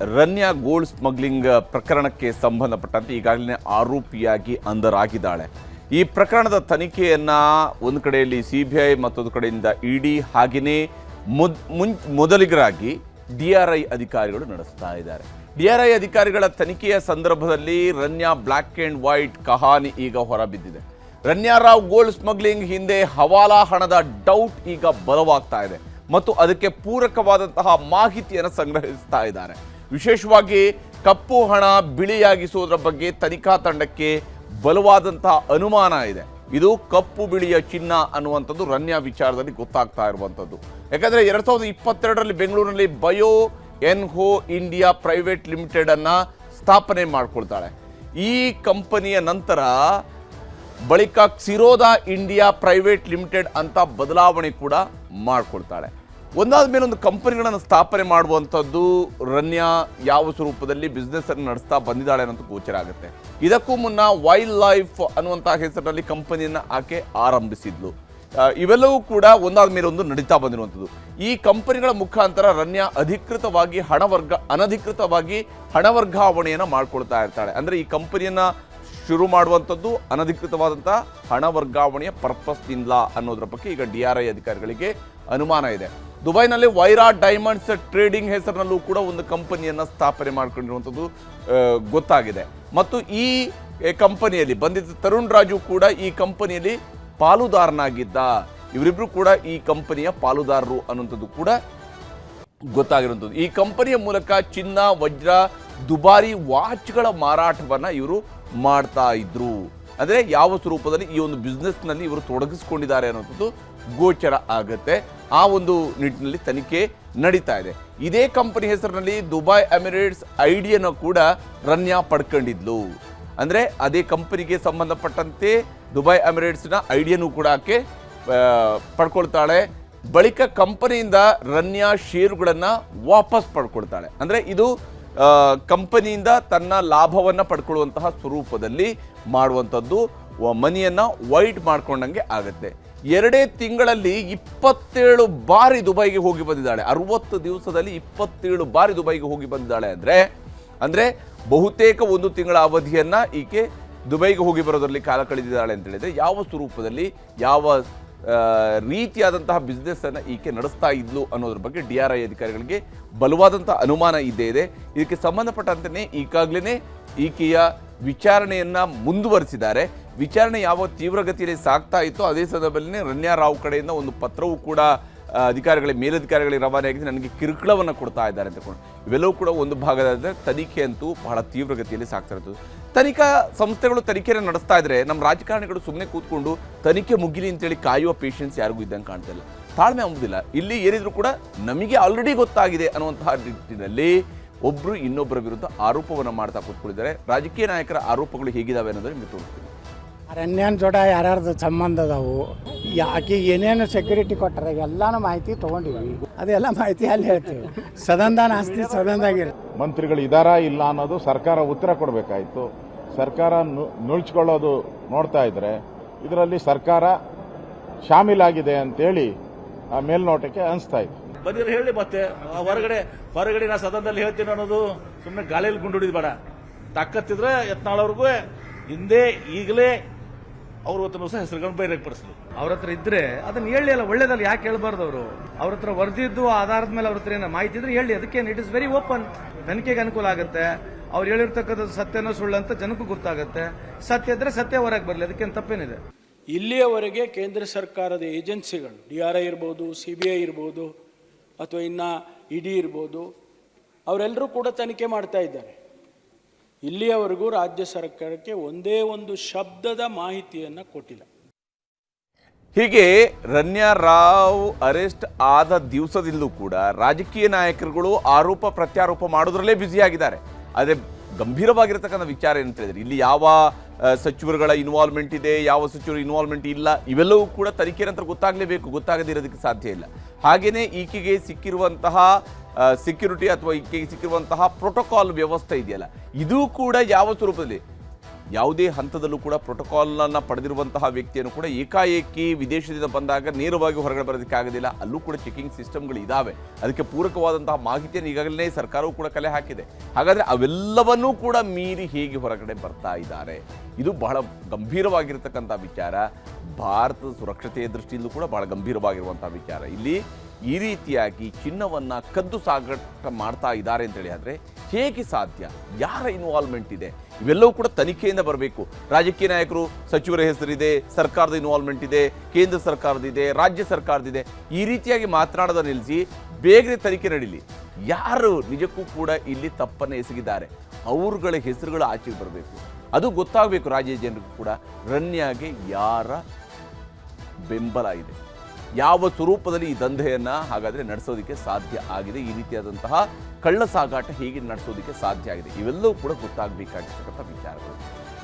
Ranya gold smuggling ಪ್ರಕರಣಕ್ಕೆ ಸಂಬಂಧಪಟ್ಟಂತೆ ಈಗಾಗಲೇ ಆರೋಪಿಯಾಗಿ ಅಂಧರಾಗಿದ್ದಾಳೆ. ಈ ಪ್ರಕರಣದ ತನಿಖೆಯನ್ನು ಒಂದು ಕಡೆಯಲ್ಲಿ ಸಿ ಬಿ ಐ ಮತ್ತೊಂದು ಕಡೆಯಿಂದ ಇಡಿ ಹಾಗೆಯೇ ಮೊದ್ ಮುನ್ ಮೊದಲಿಗರಾಗಿ ಡಿ ಆರ್ ಐ ಅಧಿಕಾರಿಗಳು ನಡೆಸ್ತಾ ಇದ್ದಾರೆ. ಡಿ ಆರ್ ಐ ಅಧಿಕಾರಿಗಳ ತನಿಖೆಯ ಸಂದರ್ಭದಲ್ಲಿ ರನ್ಯಾ ಬ್ಲ್ಯಾಕ್ ಆ್ಯಂಡ್ ವೈಟ್ ಕಹಾನಿ ಈಗ ಹೊರಬಿದ್ದಿದೆ. ರನ್ಯಾ ರಾವ್ ಗೋಲ್ಡ್ ಸ್ಮಗ್ಲಿಂಗ್ ಹಿಂದೆ ಹವಾಲಾ ಹಣದ ಡೌಟ್ ಈಗ ಬಲವಾಗ್ತಾ ಇದೆ. ಮತ್ತು ಅದಕ್ಕೆ ಪೂರಕವಾದಂತಹ ಮಾಹಿತಿಯನ್ನು ಸಂಗ್ರಹಿಸ್ತಾ ಇದ್ದಾರೆ. ವಿಶೇಷವಾಗಿ ಕಪ್ಪು ಹಣ ಬಿಳಿಯಾಗಿಸುವುದರ ಬಗ್ಗೆ ತನಿಖಾ ತಂಡಕ್ಕೆ ಬಲವಾದಂತಹ ಅನುಮಾನ ಇದೆ. ಇದು ಕಪ್ಪು ಬಿಳಿಯ ಚಿನ್ನ ಅನ್ನುವಂಥದ್ದು ರನ್ಯ ವಿಚಾರದಲ್ಲಿ ಗೊತ್ತಾಗ್ತಾ ಇರುವಂಥದ್ದು. ಯಾಕಂದರೆ ಎರಡು ಸಾವಿರದ ಇಪ್ಪತ್ತೆರಡರಲ್ಲಿ ಬೆಂಗಳೂರಿನಲ್ಲಿ ಬಯೋ ಎನ್ ಹೋ ಇಂಡಿಯಾ ಪ್ರೈವೇಟ್ ಲಿಮಿಟೆಡ್ ಅನ್ನ ಸ್ಥಾಪನೆ ಮಾಡಿಕೊಳ್ತಾಳೆ ಈ ಕಂಪನಿಯ ನಂತರ ಬಳಿಕ ಕ್ಸಿರೋದಾ ಇಂಡಿಯಾ ಪ್ರೈವೇಟ್ ಲಿಮಿಟೆಡ್ ಅಂತ ಬದಲಾವಣೆ ಕೂಡ ಮಾಡ್ಕೊಳ್ತಾಳೆ ಒಂದಾದ ಮೇಲೆ ಒಂದು ಕಂಪನಿಗಳನ್ನು ಸ್ಥಾಪನೆ ಮಾಡುವಂಥದ್ದು ರನ್ಯಾ ಯಾವ ಸ್ವರೂಪದಲ್ಲಿ ಬಿಸ್ನೆಸ್ ಅನ್ನು ನಡೆಸ್ತಾ ಬಂದಿದ್ದಾಳೆ ಅನ್ನೋದು ಗೋಚರ ಆಗುತ್ತೆ. ಇದಕ್ಕೂ ಮುನ್ನ ವೈಲ್ಡ್ ಲೈಫ್ ಅನ್ನುವಂತಹ ಹೆಸರಿನಲ್ಲಿ ಕಂಪನಿಯನ್ನು ಆಕೆ ಆರಂಭಿಸಿದ್ಲು. ಇವೆಲ್ಲವೂ ಕೂಡ ಒಂದಾದ ಮೇಲೆ ಒಂದು ನಡೀತಾ ಬಂದಿರುವಂಥದ್ದು. ಈ ಕಂಪನಿಗಳ ಮುಖಾಂತರ ರನ್ಯಾ ಅಧಿಕೃತವಾಗಿ ಹಣ ವರ್ಗ, ಅನಧಿಕೃತವಾಗಿ ಹಣ ವರ್ಗಾವಣೆಯನ್ನು ಮಾಡ್ಕೊಳ್ತಾ ಇರ್ತಾಳೆ. ಅಂದರೆ ಈ ಕಂಪನಿಯನ್ನು ಶುರು ಮಾಡುವಂಥದ್ದು ಅನಧಿಕೃತವಾದಂಥ ಹಣ ವರ್ಗಾವಣೆಯ ಪರ್ಪಸ್ನಿಂದ ಅನ್ನೋದ್ರ ಬಗ್ಗೆ ಈಗ ಡಿ ಆರ್ ಐ ಅಧಿಕಾರಿಗಳಿಗೆ ಅನುಮಾನ ಇದೆ. ದುಬೈನಲ್ಲಿ ವೈರಾ ಡೈಮಂಡ್ಸ್ ಟ್ರೇಡಿಂಗ್ ಹೆಸರಿನಲ್ಲೂ ಕೂಡ ಒಂದು ಕಂಪನಿಯನ್ನು ಸ್ಥಾಪನೆ ಮಾಡಿಕೊಂಡಿರುವಂಥದ್ದು ಗೊತ್ತಾಗಿದೆ. ಮತ್ತು ಈ ಕಂಪನಿಯಲ್ಲಿ ಬಂದಿದ್ದ ತರುಣ್ ರಾಜು ಕೂಡ ಈ ಕಂಪನಿಯಲ್ಲಿ ಪಾಲುದಾರನಾಗಿದ್ದ. ಇವರಿಬ್ರು ಕೂಡ ಈ ಕಂಪನಿಯ ಪಾಲುದಾರರು ಅನ್ನುವಂಥದ್ದು ಕೂಡ ಗೊತ್ತಾಗಿರುವಂಥದ್ದು. ಈ ಕಂಪನಿಯ ಮೂಲಕ ಚಿನ್ನ, ವಜ್ರ, ದುಬಾರಿ ವಾಚ್ಗಳ ಮಾರಾಟವನ್ನು ಇವರು ಮಾಡ್ತಾ ಇದ್ರು. ಅಂದ್ರೆ ಯಾವ ಸ್ವರೂಪದಲ್ಲಿ ಈ ಒಂದು ಬಿಸ್ನೆಸ್ನಲ್ಲಿ ನಲ್ಲಿ ಇವರು ತೊಡಗಿಸ್ಕೊಂಡಿದ್ದಾರೆ ಅನ್ನೋಂಥದ್ದು ಗೋಚರ ಆಗುತ್ತೆ. ಆ ಒಂದು ನಿಟ್ಟಿನಲ್ಲಿ ತನಿಖೆ ನಡೀತಾ ಇದೆ. ಇದೇ ಕಂಪನಿ ಹೆಸರಿನಲ್ಲಿ ದುಬೈ ಎಮಿರೇಟ್ಸ್ ಐಡಿಯನ್ನು ಕೂಡ ರನ್ಯಾ ಪಡ್ಕೊಂಡಿದ್ಲು. ಅಂದರೆ ಅದೇ ಕಂಪನಿಗೆ ಸಂಬಂಧಪಟ್ಟಂತೆ ದುಬೈ ಎಮಿರೇಟ್ಸ್ನ ಐಡಿಯನ್ನು ಕೂಡ ಆಕೆ ಪಡ್ಕೊಳ್ತಾಳೆ. ಬಳಿಕ ಕಂಪನಿಯಿಂದ ರನ್ಯಾ ಷೇರುಗಳನ್ನು ವಾಪಸ್ ಪಡ್ಕೊಳ್ತಾಳೆ. ಅಂದರೆ ಇದು ಕಂಪನಿಯಿಂದ ತನ್ನ ಲಾಭವನ್ನು ಪಡ್ಕೊಳ್ಳುವಂತಹ ಸ್ವರೂಪದಲ್ಲಿ ಮಾಡುವಂಥದ್ದು ಮನಿಯನ್ನು ವೈಟ್ ಮಾಡ್ಕೊಂಡಂಗೆ ಆಗುತ್ತೆ. ಎರಡೇ ತಿಂಗಳಲ್ಲಿ ಇಪ್ಪತ್ತೇಳು ಬಾರಿ ದುಬೈಗೆ ಹೋಗಿ ಬಂದಿದ್ದಾಳೆ. ಅರವತ್ತು ದಿವಸದಲ್ಲಿ ಇಪ್ಪತ್ತೇಳು ಬಾರಿ ದುಬೈಗೆ ಹೋಗಿ ಬಂದಿದ್ದಾಳೆ ಅಂದರೆ ಅಂದರೆ ಬಹುತೇಕ ಒಂದು ತಿಂಗಳ ಅವಧಿಯನ್ನು ಈಕೆ ದುಬೈಗೆ ಹೋಗಿ ಬರೋದರಲ್ಲಿ ಕಾಲ ಕಳೆದಿದ್ದಾಳೆ ಅಂತ ಹೇಳಿದರೆ ಯಾವ ಸ್ವರೂಪದಲ್ಲಿ, ಯಾವ ರೀತಿಯಾದಂತಹ ಬಿಸ್ನೆಸ್ ಅನ್ನು ಈಕೆ ನಡೆಸ್ತಾ ಇದ್ಲು ಅನ್ನೋದ್ರ ಬಗ್ಗೆ ಡಿ ಆರ್ ಐ ಅಧಿಕಾರಿಗಳಿಗೆ ಬಲವಾದಂತಹ ಅನುಮಾನ ಇದ್ದೇ ಇದೆ. ಇದಕ್ಕೆ ಸಂಬಂಧಪಟ್ಟಂತೆ ಈಗಾಗಲೇ ಈಕೆಯ ವಿಚಾರಣೆಯನ್ನು ಮುಂದುವರಿಸಿದ್ದಾರೆ. ವಿಚಾರಣೆ ಯಾವ ತೀವ್ರಗತಿಯಲ್ಲಿ ಸಾಗ್ತಾ ಇತ್ತು ಅದೇ ಸಂದರ್ಭದಲ್ಲಿ ರಣ್ಯಾ ರಾವ್ ಕಡೆಯಿಂದ ಒಂದು ಪತ್ರವೂ ಕೂಡ ಅಧಿಕಾರಿಗಳಿಗೆ, ಮೇಲಧಿಕಾರಿಗಳಿಗೆ ರವಾನೆ ಆಗಿದೆ ನನಗೆ ಕಿರುಕುಳವನ್ನು ಕೊಡ್ತಾ ಇದ್ದಾರೆ ಅಂತ ಕೊಂಡು ಇವೆಲ್ಲವೂ ಕೂಡ ಒಂದು ಭಾಗದ ತನಿಖೆ ಅಂತೂ ಬಹಳ ತೀವ್ರಗತಿಯಲ್ಲಿ ಸಾಗ್ತಾ ಇರ್ತದೆ ತನಿಖಾ ಸಂಸ್ಥೆಗಳು ತನಿಖೆಯನ್ನು ನಡೆಸ್ತಾ ಇದ್ರೆ ನಮ್ಮ ರಾಜಕಾರಣಿಗಳು ಸುಮ್ಮನೆ ಕೂತ್ಕೊಂಡು ತನಿಖೆ ಮುಗಿಲಿ ಅಂತೇಳಿ ಕಾಯುವ ಪೇಷನ್ಸ್ ಯಾರಿಗೂ ಇದ್ದಂಗೆ ಕಾಣ್ತಾ ಇಲ್ಲ. ತಾಳ್ಮೆ ಅಂಬುದಿಲ್ಲ ಇಲ್ಲಿ ಏನಿದ್ರು ಕೂಡ ನಮಗೆ ಆಲ್ರೆಡಿ ಗೊತ್ತಾಗಿದೆ ಅನ್ನುವಂತಹ ನಿಟ್ಟಿನಲ್ಲಿ ಒಬ್ಬರು ಇನ್ನೊಬ್ಬರ ವಿರುದ್ಧ ಆರೋಪವನ್ನು ಮಾಡ್ತಾ ಕೂತ್ಕೊಂಡಿದ್ದಾರೆ. ರಾಜಕೀಯ ನಾಯಕರ ಆರೋಪಗಳು ಹೇಗಿದಾವೆ ಅನ್ನೋದನ್ನು ನಿಮಗೆ ತೋರಿಸ್ತೀನಿ. ಅರಣ್ಯನ ಜೋಡ ಯಾರ್ಯಾರ್ದು ಸಂಬಂಧ ಅದಾವು? ಆಕೆ ಏನೇನು ಸೆಕ್ಯೂರಿಟಿ ಕೊಟ್ಟರೆ ಎಲ್ಲಾನು ಮಾಹಿತಿ ತೊಗೊಂಡಿವಿ ಅದೆಲ್ಲ ಮಾಹಿತಿ ಅಲ್ಲಿ ಹೇಳ್ತೀವಿ. ಸದನದಾನ ಆಸ್ತಿ ಸದನದಾಗಿರ ಮಂತ್ರಿಗಳು ಇದಾರಾ ಇಲ್ಲ ಅನ್ನೋದು ಸರ್ಕಾರ ಉತ್ತರ ಕೊಡಬೇಕಾಯಿತು. ಸರ್ಕಾರ ನುಳ್ಚಿಕೊಳ್ಳೋದು ನೋಡ್ತಾ ಇದ್ರೆ ಇದರಲ್ಲಿ ಸರ್ಕಾರ ಶಾಮೀಲಾಗಿದೆ ಅಂತೇಳಿ ಆ ಮೇಲ್ನೋಟಕ್ಕೆ ಅನಿಸ್ತಾ ಇತ್ತು ಬಂದಿರೋ ಹೇಳಿ ಮತ್ತೆ ಆ ಹೊರಗಡೆ ಹೊರಗಡೆ ನಾ ಸದನದಲ್ಲಿ ಹೇಳ್ತೀನಿ ಅನ್ನೋದು ಸುಮ್ಮನೆ ಗಾಳಿಯಲ್ಲಿ ಗುಂಡುಡಿದ್ ಬೇಡ. ತಕ್ಕತ್ತಿದ್ರೆ ಯತ್ನಾಳವ್ರಿಗೂ ಹಿಂದೆ ಈಗಲೇ ಅವ್ರ ಹೊಸ ಸಹ ಹೆಸರುಗಳನ್ನು ಬಹಿರಂಗಪಡಿಸಲಿ ಅವ್ರ ಹತ್ರ ಇದ್ರೆ ಅದನ್ನ ಹೇಳಿ ಅಲ್ಲ, ಒಳ್ಳೇದಲ್ಲ ಯಾಕೆ ಹೇಳ್ಬಾರ್ದು ಅವರು? ಅವ್ರ ಹತ್ರ ವರದಿದ್ದು ಆಧಾರದ ಮೇಲೆ ಅವ್ರ ಹತ್ರ ಏನೋ ಮಾಹಿತಿ ಇದ್ರೆ ಹೇಳಿ, ಅದಕ್ಕೇನು? ಇಟ್ ಇಸ್ ವೆರಿ ಓಪನ್ ತನಿಖೆಗೆ ಅನುಕೂಲ ಆಗುತ್ತೆ. ಅವ್ರು ಹೇಳಿರ್ತಕ್ಕಂಥ ಸತ್ಯನೋ ಸುಳ್ಳು ಅಂತ ಜನಕ್ಕೂ ಗೊತ್ತಾಗುತ್ತೆ. ಸತ್ಯ ಇದ್ರೆ ಸತ್ಯ ಹೊರಗೆ ಬರಲಿ, ಅದಕ್ಕೇನು ತಪ್ಪೇನಿದೆ. ಇಲ್ಲಿಯವರೆಗೆ ಕೇಂದ್ರ ಸರ್ಕಾರದ ಏಜೆನ್ಸಿಗಳು, ಡಿ ಆರ್ ಐ ಇರ್ಬೋದು, ಸಿ ಬಿ ಐ ಇರ್ಬೋದು, ಅಥವಾ ಇನ್ನು ಇ ಡಿ ಇರ್ಬೋದು, ಅವರೆಲ್ಲರೂ ಕೂಡ ತನಿಖೆ ಮಾಡ್ತಾ ಇದ್ದಾರೆ. ಇಲ್ಲಿಯವರೆಗೂ ರಾಜ್ಯ ಸರ್ಕಾರಕ್ಕೆ ಒಂದೇ ಒಂದು ಶಬ್ದದ ಮಾಹಿತಿಯನ್ನು ಕೊಟ್ಟಿಲ್ಲ. ಹೀಗೆ ರನ್ಯಾ ರಾವ್ ಅರೆಸ್ಟ್ ಆದ ದಿವಸದಿಂದಲೂ ಕೂಡ ರಾಜಕೀಯ ನಾಯಕರುಗಳು ಆರೋಪ ಪ್ರತ್ಯಾರೋಪ ಮಾಡೋದ್ರಲ್ಲೇ ಬ್ಯುಸಿಯಾಗಿದ್ದಾರೆ. ಆದರೆ ಗಂಭೀರವಾಗಿರತಕ್ಕಂಥ ವಿಚಾರ ಏನಂತ ಹೇಳಿದ್ರೆ, ಇಲ್ಲಿ ಯಾವ ಸಚಿವರುಗಳ ಇನ್ವಾಲ್ವ್ಮೆಂಟ್ ಇದೆ, ಯಾವ ಸಚಿವರು ಇನ್ವಾಲ್ವ್ಮೆಂಟ್ ಇಲ್ಲ, ಇವೆಲ್ಲವೂ ಕೂಡ ತನಿಖೆ ನಂತರ ಗೊತ್ತಾಗಲೇಬೇಕು ಗೊತ್ತಾಗದೇ ಇರೋದಕ್ಕೆ ಸಾಧ್ಯ ಇಲ್ಲ. ಹಾಗೆಯೇ ಈಕೆಗೆ ಸಿಕ್ಕಿರುವಂತಹ ಸೆಕ್ಯೂರಿಟಿ ಅಥವಾ ಈಕೆಗೆ ಸಿಕ್ಕಿರುವಂತಹ ಪ್ರೋಟೋಕಾಲ್ ವ್ಯವಸ್ಥೆ ಇದೆಯಲ್ಲ, ಇದು ಕೂಡ ಯಾವ ಸ್ವರೂಪದಲ್ಲಿ ಯಾವುದೇ ಹಂತದಲ್ಲೂ ಕೂಡ ಪ್ರೋಟೋಕಾಲ್ನ ಪಡೆದಿರುವಂತಹ ವ್ಯಕ್ತಿಯನ್ನು ಕೂಡ ಏಕಾಏಕಿ ವಿದೇಶದಿಂದ ಬಂದಾಗ ನೇರವಾಗಿ ಹೊರಗಡೆ ಬರೋದಕ್ಕೆ ಆಗೋದಿಲ್ಲ. ಅಲ್ಲೂ ಕೂಡ ಚೆಕಿಂಗ್ ಸಿಸ್ಟಮ್ಗಳು ಇದ್ದಾವೆ ಅದಕ್ಕೆ ಪೂರಕವಾದಂತಹ ಮಾಹಿತಿಯನ್ನು ಈಗಾಗಲೇ ಸರ್ಕಾರವು ಕೂಡ ಕಲೆ ಹಾಕಿದೆ. ಹಾಗಾದರೆ ಅವೆಲ್ಲವನ್ನೂ ಕೂಡ ಮೀರಿ ಹೇಗೆ ಹೊರಗಡೆ ಬರ್ತಾ ಇದ್ದಾರೆ? ಇದು ಬಹಳ ಗಂಭೀರವಾಗಿರತಕ್ಕಂಥ ವಿಚಾರ. ಭಾರತದ ಸುರಕ್ಷತೆಯ ದೃಷ್ಟಿಯಿಂದಲೂ ಕೂಡ ಬಹಳ ಗಂಭೀರವಾಗಿರುವಂಥ ವಿಚಾರ. ಇಲ್ಲಿ ಈ ರೀತಿಯಾಗಿ ಚಿನ್ನವನ್ನು ಕದ್ದು ಸಾಗಾಟ ಮಾಡ್ತಾ ಇದ್ದಾರೆ ಅಂತೇಳಿ ಆದರೆ ಹೇಗೆ ಸಾಧ್ಯ? ಯಾರ ಇನ್ವಾಲ್ವ್ಮೆಂಟ್ ಇದೆ? ಇವೆಲ್ಲವೂ ಕೂಡ ತನಿಖೆಯಿಂದ ಬರಬೇಕು. ರಾಜಕೀಯ ನಾಯಕರು, ಸಚಿವರ ಹೆಸರಿದೆ, ಸರ್ಕಾರದ ಇನ್ವಾಲ್ವ್ಮೆಂಟ್ ಇದೆ, ಕೇಂದ್ರ ಸರ್ಕಾರದಿದೆ, ರಾಜ್ಯ ಸರ್ಕಾರದಿದೆ. ಈ ರೀತಿಯಾಗಿ ಮಾತನಾಡೋದ ನಿಲ್ಲಿಸಿ ಬೇಗನೆ ತನಿಖೆ ನಡೀಲಿ. ಯಾರು ನಿಜಕ್ಕೂ ಕೂಡ ಇಲ್ಲಿ ತಪ್ಪನ್ನು ಎಸಗಿದ್ದಾರೆ. ಅವ್ರುಗಳ ಹೆಸರುಗಳು ಆಚೆಗೆ ಬರಬೇಕು. ಅದು ಗೊತ್ತಾಗಬೇಕು. ರಾಜ್ಯ ಜನರಿಗೂ ಕೂಡ ರನ್ಯಾಗೆ ಯಾರ ಬೆಂಬಲ ಇದೆ. ಯಾವ ಸ್ವರೂಪದಲ್ಲಿ ಈ ದಂಧೆಯನ್ನು ಹಾಗಾದರೆ ನಡೆಸೋದಕ್ಕೆ ಸಾಧ್ಯ ಆಗಿದೆ? ಈ ರೀತಿಯಾದಂತಹ ಕಳ್ಳ ಸಾಗಾಟ ಹೇಗೆ ನಡೆಸೋದಕ್ಕೆ ಸಾಧ್ಯ ಆಗಿದೆ? ಇವೆಲ್ಲವೂ ಕೂಡ ಗೊತ್ತಾಗಬೇಕಾಗಿರ್ತಕ್ಕಂಥ ವಿಚಾರಗಳು.